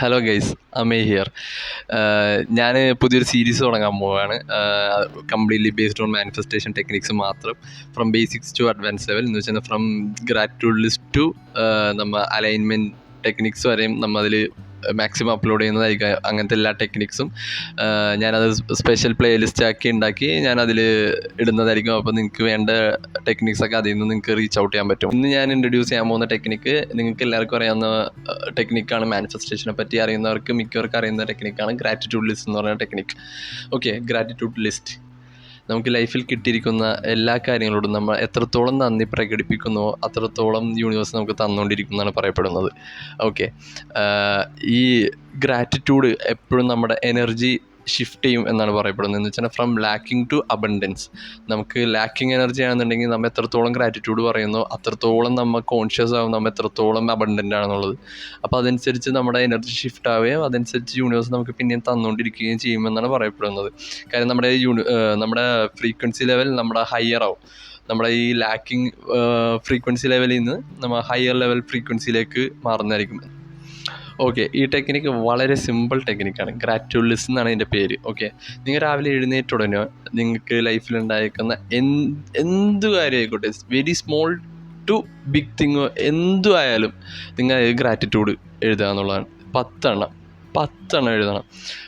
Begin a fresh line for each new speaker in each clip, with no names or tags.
Hello guys Amey here ഞാൻ പുതിയൊരു series തുടങ്ങാൻ പോവുകയാണ് completely based on manifestation techniques മാത്രം. From basics to advance level എന്ന് വെച്ചാൽ ഫ്രം ഗ്രാറ്റ്യൂഡ് ലിസ്റ്റ് ടു നമ്മൾ അലൈൻമെന്റ് ടെക്നിക്സ് വരെയും നമ്മൾ അതിൽ മാക്സിമം അപ്ലോഡ് ചെയ്യുന്നതായിരിക്കും അങ്ങനത്തെ എല്ലാ ടെക്നിക്സും ഞാനത് സ്പെഷ്യൽ പ്ലേ ലിസ്റ്റ് ആക്കി ഉണ്ടാക്കി ഞാനതിൽ ഇടുന്നതായിരിക്കും. അപ്പോൾ നിങ്ങൾക്ക് വേണ്ട ടെക്നിക്സ് ഒക്കെ അതിൽ നിന്ന് നിങ്ങൾക്ക് റീച്ച് ഔട്ട് ചെയ്യാൻ പറ്റും. ഇന്ന് ഞാൻ ഇൻട്രൊഡ്യൂസ് ചെയ്യാൻ പോകുന്ന ടെക്നിക്ക് നിങ്ങൾക്ക് എല്ലാവർക്കും അറിയാവുന്ന ടെക്നിക്കാണ് മാനിഫെസ്റ്റേഷനെ പറ്റി അറിയുന്നവർക്ക് മിക്കവർക്കും അറിയുന്ന ടെക്നിക്കാണ് ഗ്രാറ്റിറ്റ്യൂഡ് ലിസ്റ്റ് എന്ന് പറയുന്ന ടെക്നിക്ക് ഓക്കെ ഗ്രാറ്റിറ്റ്യൂഡ് ലിസ്റ്റ് നമുക്ക് ലൈഫിൽ കിട്ടിയിരിക്കുന്ന എല്ലാ കാര്യങ്ങളോടും നമ്മൾ എത്രത്തോളം നന്ദി പ്രകടിപ്പിക്കുന്നുവോ അത്രത്തോളം യൂണിവേഴ്സ് നമുക്ക് തന്നുകൊണ്ടിരിക്കുന്നതാണ് പറയപ്പെടുന്നത്. ഓക്കെ ഈ ഗ്രാറ്റിറ്റ്യൂഡ് എപ്പോഴും നമ്മുടെ എനർജി ഷിഫ്റ്റ് ചെയ്യും എന്നാണ് പറയപ്പെടുന്നത്. എന്ന് വെച്ചാൽ ഫ്രം ലാക്കിംഗ് ടു അബണ്ടൻസ് നമുക്ക് ലാക്കിംഗ് എനർജി ആണെന്നുണ്ടെങ്കിൽ നമ്മൾ എത്രത്തോളം ഗ്രാറ്റിറ്റ്യൂഡ് പറയുന്നു അത്രത്തോളം നമ്മൾ കോൺഷ്യസ് ആവും നമ്മൾ എത്രത്തോളം അബണ്ടന്റ് ആണെന്നുള്ളത്. അപ്പോൾ അതനുസരിച്ച് നമ്മുടെ എനർജി ഷിഫ്റ്റ് ആവുകയും അതനുസരിച്ച് യൂണിവേഴ്സ് നമുക്ക് പിന്നെയും തന്നുകൊണ്ടിരിക്കുകയും ചെയ്യുമെന്നാണ് പറയപ്പെടുന്നത്. കാര്യം നമ്മുടെ യൂണി നമ്മുടെ ഫ്രീക്വൻസി ലെവൽ നമ്മുടെ ഹയർ ആവും. നമ്മുടെ ഈ ലാക്കിംഗ് ഫ്രീക്വൻസി ലെവലിൽ നിന്ന് നമ്മൾ ഹയർ ലെവൽ ഫ്രീക്വൻസിയിലേക്ക് മാറുന്നതായിരിക്കും. ഓക്കെ ഈ ടെക്നിക്ക് വളരെ സിമ്പിൾ ടെക്നിക്കാണ് ഗ്രാറ്റുലിസ് എന്നാണ് ഇതിന്റെ പേര്. ഓക്കെ നിങ്ങൾ രാവിലെ എഴുന്നേറ്റ് ഉടനെ നിങ്ങൾക്ക് ലൈഫിലുണ്ടായിരിക്കുന്ന എന്ത് എന്ത് കാര്യമായിക്കോട്ടെ very small to big thing എന്തു ആയാലും നിങ്ങൾ ഗ്രാറ്റിറ്റ്യൂഡ് എഴുതുക എന്നുള്ളതാണ്. പത്തെണ്ണം പത്തെണ്ണം എഴുതണം.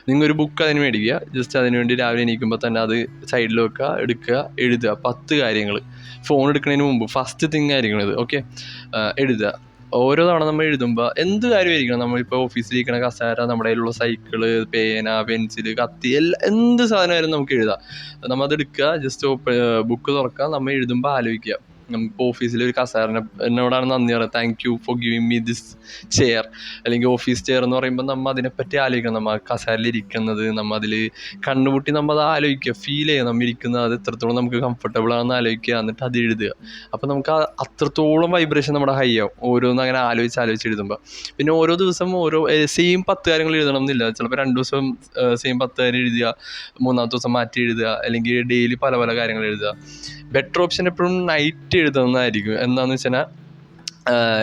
നിങ്ങൾ ഒരു ബുക്ക് അതിന് മേടിക്കുക. ജസ്റ്റ് അതിന് വേണ്ടി രാവിലെ എണീക്കുമ്പോൾ തന്നെ അത് സൈഡിൽ വെക്കുക എടുക്കുക എഴുതുക. പത്ത് കാര്യങ്ങൾ. ഫോൺ എടുക്കുന്നതിന് മുമ്പ് ഫസ്റ്റ് തിങ് ആയിരിക്കണം ഇത്. ഓക്കെ എഴുതുക. ഓരോ തവണ നമ്മൾ എഴുതുമ്പോൾ എന്ത് കാര്യമായിരിക്കണം? നമ്മളിപ്പോൾ ഓഫീസിലിരിക്കണ കസേര നമ്മുടെ കയ്യിലുള്ള സൈക്കിൾ പേന പെൻസിൽ കത്തി എല്ലാ എന്ത് സാധനമായാലും നമുക്ക് എഴുതാം. നമ്മൾ അത് എടുക്കുക ജസ്റ്റ് ബുക്ക് തുറക്കുക നമ്മൾ എഴുതുമ്പോൾ ആലോചിക്കുക. ഇപ്പോൾ ഓഫീസിൽ ഒരു കസേരനെ എന്നോടാണ് നന്ദി പറയുക. Thank you for giving me this chair അല്ലെങ്കിൽ ഓഫീസ് ചെയർ എന്ന് പറയുമ്പോൾ നമ്മൾ അതിനെപ്പറ്റി ആലോചിക്കണം. നമ്മൾ കസേരയിൽ ഇരിക്കുന്നത് നമ്മൾ അതിൽ കണ്ണുപൂട്ടി നമ്മൾ അത് ആലോചിക്കുക. ഫീൽ ചെയ്യുക നമ്മൾ ഇരിക്കുന്നത് അത് എത്രത്തോളം നമുക്ക് കംഫർട്ടബിൾ ആണെന്ന് ആലോചിക്കുക. എന്നിട്ട് അത് എഴുതുക. അപ്പോൾ നമുക്ക് അത്രത്തോളം വൈബ്രേഷൻ നമ്മുടെ ഹൈ ആവും. ഓരോന്ന് അങ്ങനെ ആലോചിച്ച് ആലോചിച്ച് എഴുതുമ്പോൾ പിന്നെ ഓരോ ദിവസം ഓരോ സെയിം പത്ത് കാര്യങ്ങൾ എഴുതണം എന്നില്ല ചിലപ്പോൾ രണ്ട് ദിവസം സെയിം പത്ത് കാര്യം എഴുതുക. മൂന്നാമത്തെ ദിവസം മാറ്റി എഴുതുക. അല്ലെങ്കിൽ ഡെയിലി പല പല കാര്യങ്ങൾ എഴുതുക. ബെറ്റർ ഓപ്ഷൻ എപ്പോഴും നൈറ്റ് എഴുതുന്നതായിരിക്കും. എന്താണെന്ന് വെച്ചാൽ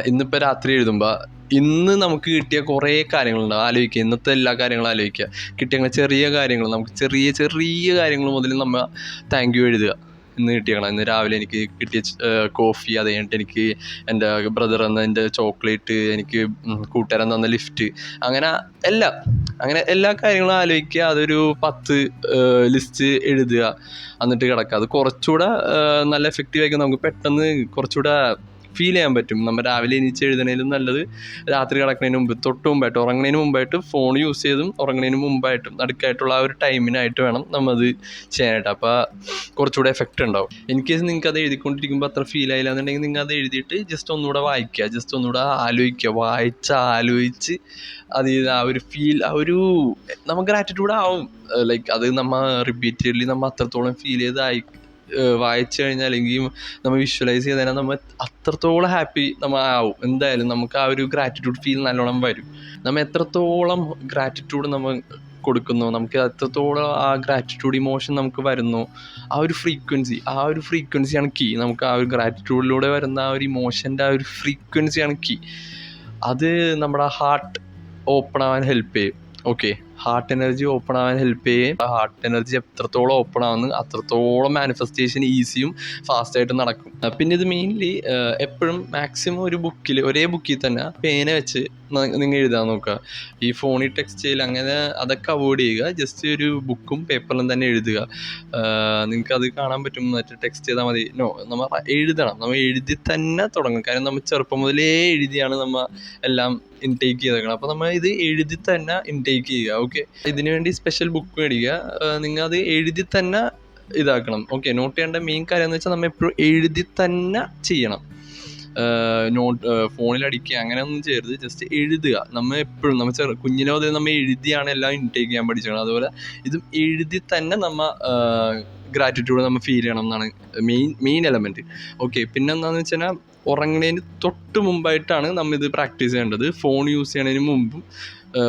ഇന്നിപ്പോൾ രാത്രി എഴുതുമ്പോൾ ഇന്ന് നമുക്ക് കിട്ടിയ കുറേ കാര്യങ്ങളുണ്ട്. ആലോചിക്കുക. ഇന്നത്തെ എല്ലാ കാര്യങ്ങളും ആലോചിക്കുക. കിട്ടിയ ചെറിയ കാര്യങ്ങൾ നമുക്ക് ചെറിയ ചെറിയ കാര്യങ്ങൾ മുതൽ നമ്മൾ താങ്ക് യു എഴുതുക. ഇന്ന് കിട്ടിയാണ് ഇന്ന് രാവിലെ എനിക്ക് കിട്ടിയ കോഫി അത് കഴിഞ്ഞിട്ട് എനിക്ക് എന്റെ ബ്രദർ തന്ന എന്റെ ചോക്ലേറ്റ് എനിക്ക് കൂട്ടുകാരൻ തന്ന ലിഫ്റ്റ് അങ്ങനെ എല്ലാം. അങ്ങനെ എല്ലാ കാര്യങ്ങളും ആലോചിക്കുക. അതൊരു പത്ത് ലിസ്റ്റ് എഴുതുക. എന്നിട്ട് കിടക്കുക. അത് കുറച്ചുകൂടെ നല്ല എഫക്റ്റീവായിരിക്കും നമുക്ക് പെട്ടെന്ന് കുറച്ചുകൂടെ ഫീൽ ചെയ്യാൻ പറ്റും. നമ്മൾ രാവിലെ എണീച്ച് എഴുതണേലും നല്ലത് രാത്രി കിടക്കുന്നതിന് മുമ്പ് തൊട്ട് മുമ്പായിട്ട് ഉറങ്ങുന്നതിന് മുമ്പായിട്ട് ഫോൺ യൂസ് ചെയ്തും ഉറങ്ങുന്നതിന് മുമ്പായിട്ടും നടുക്കായിട്ടുള്ള ആ ഒരു ടൈമിനായിട്ട് വേണം നമ്മൾ അത് ചെയ്യാനായിട്ട്. അപ്പോൾ കുറച്ചുകൂടെ എഫക്റ്റ് ഉണ്ടാവും. ഇൻ കേസ് നിങ്ങൾക്ക് അത് എഴുതിക്കൊണ്ടിരിക്കുമ്പോൾ അത്ര ഫീൽ ആയില്ല എന്നുണ്ടെങ്കിൽ നിങ്ങൾ അത് എഴുതിയിട്ട് ജസ്റ്റ് ഒന്നുകൂടെ വായിക്കുക. ജസ്റ്റ് ഒന്നുകൂടെ ആലോചിക്കുക. വായിച്ച് ആലോചിച്ച് അത് ആ ഒരു ഫീൽ ആ ഒരു നമുക്ക് ആറ്റിറ്റ്യൂഡ് ആവും. ലൈക്ക് അത് നമ്മൾ റിപ്പീറ്റഡ്ലി നമ്മൾ അത്രത്തോളം ഫീൽ ചെയ്തായി വായിച്ചു കഴിഞ്ഞാൽ അല്ലെങ്കിൽ നമ്മൾ വിഷ്വലൈസ് ചെയ്ത് കഴിഞ്ഞാൽ നമ്മൾ അത്രത്തോളം ഹാപ്പി നമ്മൾ ആവും. എന്തായാലും നമുക്ക് ആ ഒരു ഗ്രാറ്റിറ്റ്യൂഡ് ഫീൽ നല്ലോണം വരും. നമ്മൾ എത്രത്തോളം ഗ്രാറ്റിറ്റ്യൂഡ് നമ്മൾ കൊടുക്കുന്നു നമുക്ക് എത്രത്തോളം ആ ഗ്രാറ്റിറ്റ്യൂഡ് ഇമോഷൻ നമുക്ക് വരുന്നു. ആ ഒരു ഫ്രീക്വൻസി ആ ഒരു ഫ്രീക്വൻസിയാണ് കീ നമുക്ക് ആ ഒരു ഗ്രാറ്റിറ്റ്യൂഡിലൂടെ വരുന്ന ആ ഒരു ഇമോഷന്റെ ആ ഒരു ഫ്രീക്വൻസിയാണ് കീ അത് നമ്മുടെ ഹാർട്ട് ഓപ്പൺ ആവാൻ ഹെൽപ്പ് ചെയ്യും. ഓക്കെ ഹാർട്ട് എനർജി ഓപ്പൺ ആവാൻ ഹെൽപ്പ് ചെയ്യും. ഹാർട്ട് എനർജി എത്രത്തോളം ഓപ്പൺ ആവുന്നു അത്രത്തോളം മാനിഫെസ്റ്റേഷൻ ഈസിയും ഫാസ്റ്റായിട്ട് നടക്കും. പിന്നെ ഇത് മെയിൻലി എപ്പോഴും മാക്സിമം ഒരു ബുക്കിൽ ഒരേ ബുക്കിൽ തന്നെ പേന വെച്ച് നിങ്ങൾ എഴുതാൻ നോക്കുക. ഈ ഫോണിൽ ടെക്സ്റ്റ് ചെയ്യൽ അങ്ങനെ അതൊക്കെ അവോയ്ഡ് ചെയ്യുക. ജസ്റ്റ് ഒരു ബുക്കും പേപ്പറിലും തന്നെ എഴുതുക. നിങ്ങൾക്ക് അത് കാണാൻ പറ്റും. മറ്റേ ടെക്സ്റ്റ് ചെയ്താൽ മതി. നോ നമ്മൾ എഴുതണം. നമ്മൾ എഴുതി തന്നെ തുടങ്ങും. കാരണം നമ്മൾ ചെറുപ്പം മുതലേ എഴുതിയാണ് നമ്മൾ എല്ലാം ഇൻടേക്ക് ചെയ്തേക്കണം അപ്പോൾ നമ്മൾ ഇത് എഴുതി തന്നെ ഇൻടേക്ക് ചെയ്യുക. ഓക്കെ ഇതിനു വേണ്ടി സ്പെഷ്യൽ ബുക്ക് മേടിക്കുക. നിങ്ങൾ അത് എഴുതി തന്നെ ഇതാക്കണം. ഓക്കെ നോട്ട് ചെയ്യേണ്ട മെയിൻ കാര്യം എന്ന് വെച്ചാൽ നമ്മൾ എപ്പോഴും എഴുതി തന്നെ ചെയ്യണം. നോട്ട് ഫോണിൽ അടിക്കുക അങ്ങനെയൊന്നും ചെയ്യരുത്. ജസ്റ്റ് എഴുതുക. നമ്മൾ എപ്പോഴും നമ്മൾ ചെറു കുഞ്ഞിലെ മുതൽ നമ്മൾ എഴുതിയാണ് എല്ലാം ഇൻടേക്ക് ചെയ്യാൻ പഠിച്ചത് അതുപോലെ ഇതും എഴുതി തന്നെ നമ്മൾ ഗ്രാറ്റിറ്റ്യൂഡ് നമ്മൾ ഫീൽ ചെയ്യണം എന്നാണ് മെയിൻ മെയിൻ എലമെന്റ് ഓക്കെ പിന്നെ എന്താണെന്ന് വെച്ച് കഴിഞ്ഞാൽ ഉറങ്ങുന്നതിന് തൊട്ട് മുമ്പായിട്ടാണ് നമ്മൾ ഇത് പ്രാക്ടീസ് ചെയ്യേണ്ടത്. ഫോൺ യൂസ് ചെയ്യണതിന് മുമ്പും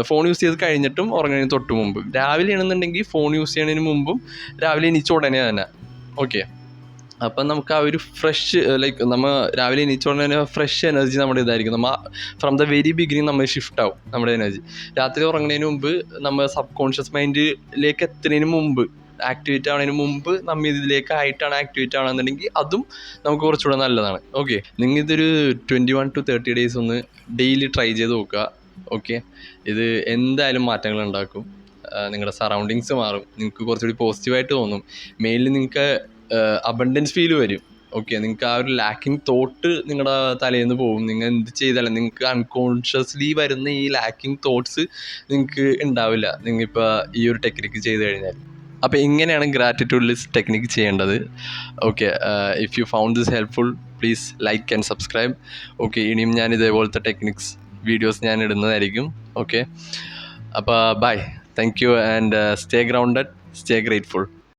ഫോൺ യൂസ് ചെയ്ത് കഴിഞ്ഞിട്ടും ഉറങ്ങുന്നതിന് തൊട്ട് മുമ്പും. രാവിലെ ആണെന്നുണ്ടെങ്കിൽ ഫോൺ യൂസ് ചെയ്യണതിന് മുമ്പും രാവിലെ എണീച്ച ഉടനെ തന്നെ. ഓക്കെ അപ്പം നമുക്ക് ആ ഒരു ഫ്രഷ് ലൈക്ക് നമ്മൾ രാവിലെ എണീച്ചോണ്ട് തന്നെ ഫ്രഷ് എനർജി നമ്മുടെ ഇതായിരിക്കും. നമ്മൾ ഫ്രം ദ വെരി ബിഗിനിങ് നമ്മൾ ഷിഫ്റ്റ് ആവും നമ്മുടെ എനർജി രാത്രി ഉറങ്ങുന്നതിന് മുമ്പ് നമ്മൾ സബ് കോൺഷ്യസ് മൈൻഡിലേക്ക് എത്തുന്നതിന് മുമ്പ് ആക്ടിവേറ്റ് ആവുന്നതിന് മുമ്പ് നമ്മൾ ഇതിലേക്ക് ആയിട്ടാണ് ആക്ടിവേറ്റ് ആവണമെന്നുണ്ടെങ്കിൽ അതും നമുക്ക് കുറച്ചുകൂടെ നല്ലതാണ്. ഓക്കെ നിങ്ങൾ ഇതൊരു twenty one to thirty days ഒന്ന് ഡെയിലി ട്രൈ ചെയ്ത് നോക്കുക. ഓക്കെ ഇത് എന്തായാലും മാറ്റങ്ങൾ ഉണ്ടാക്കും. നിങ്ങളുടെ സറൗണ്ടിങ്സ് മാറും. നിങ്ങൾക്ക് കുറച്ചുകൂടി പോസിറ്റീവായിട്ട് തോന്നും. മെയിൻലി നിങ്ങൾക്ക് അബണ്ടൻസ് ഫീൽ വരും. ഓക്കെ നിങ്ങൾക്ക് ആ ഒരു ലാക്കിങ് തോട്ട് നിങ്ങളുടെ തലേന്ന് നിന്ന് പോകും. നിങ്ങൾ എന്ത് ചെയ്താലും നിങ്ങൾക്ക് അൺകോൺഷ്യസ്ലി വരുന്ന ഈ ലാക്കിങ് തോട്ട്സ് നിങ്ങൾക്ക് ഉണ്ടാവില്ല നിങ്ങളിപ്പോൾ ഈ ഒരു ടെക്നിക്ക് ചെയ്ത് കഴിഞ്ഞാൽ. അപ്പോൾ ഇങ്ങനെയാണ് ഗ്രാറ്റിറ്റ്യൂഡ് ലിസ്റ്റ് ടെക്നിക്ക് ചെയ്യേണ്ടത്. Okay if you found this helpful please like and subscribe okay ഇനിയും ഞാൻ ഇതേപോലത്തെ ടെക്നിക്സ് വീഡിയോസ് ഞാൻ ഇടുന്നതായിരിക്കും. ഓക്കെ അപ്പോൾ bye thank you and stay grounded stay grateful